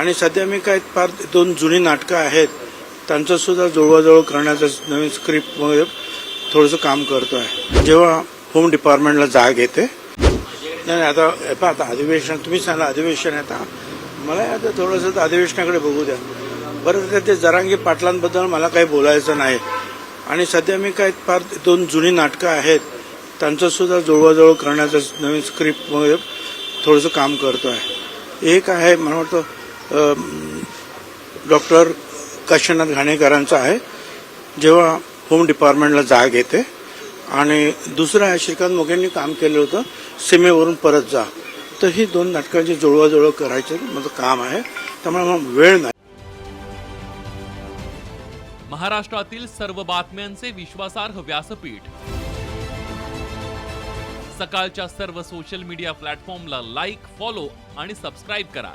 आणि सध्या मी काय फार दोन जुनी नाटकं आहेत त्यांचं सुद्धा जुळवाजुळव करण्याचं नवीन स्क्रिप्ट वगैरे थोडंसं काम करतो आहे. जेव्हा होम डिपार्टमेंटला जाग येते नाही नाही, आता पहा आता अधिवेशन तुम्ही सांगा अधिवेशन आता. मला आता थोडंसं अधिवेशनाकडे बघू द्या. बरं तर ते जरांगी पाटलांबद्दल मला काही बोलायचं नाही. आणि सध्या मी काय फार दोन जुनी नाटकं आहेत त्यांचं सुद्धा जुळवाजुळव करण्याचं नवीन स्क्रिप्ट वगैरे थोडंसं काम करतो आहे. एक आहे मला वाटतं डॉक्टर काशीनाथ घाणेकरांचा आहे. जेव्हा होम डिपार्टमेंटला जाग येते आणि दुसरं आहे श्रीकांत मोघेंनी काम केलं होतं सीमेवरून परत जा. तर ही दोन नाटकांची जुळवाजुळव करायचं माझं काम आहे. त्यामुळे मला वेळ नाही. महाराष्ट्रातील सर्व बातम्यांचे विश्वासार्ह व्यासपीठ. सकाळच्या सर्व सोशल मीडिया प्लॅटफॉर्मला लाईक फॉलो आणि सबस्क्राईब करा.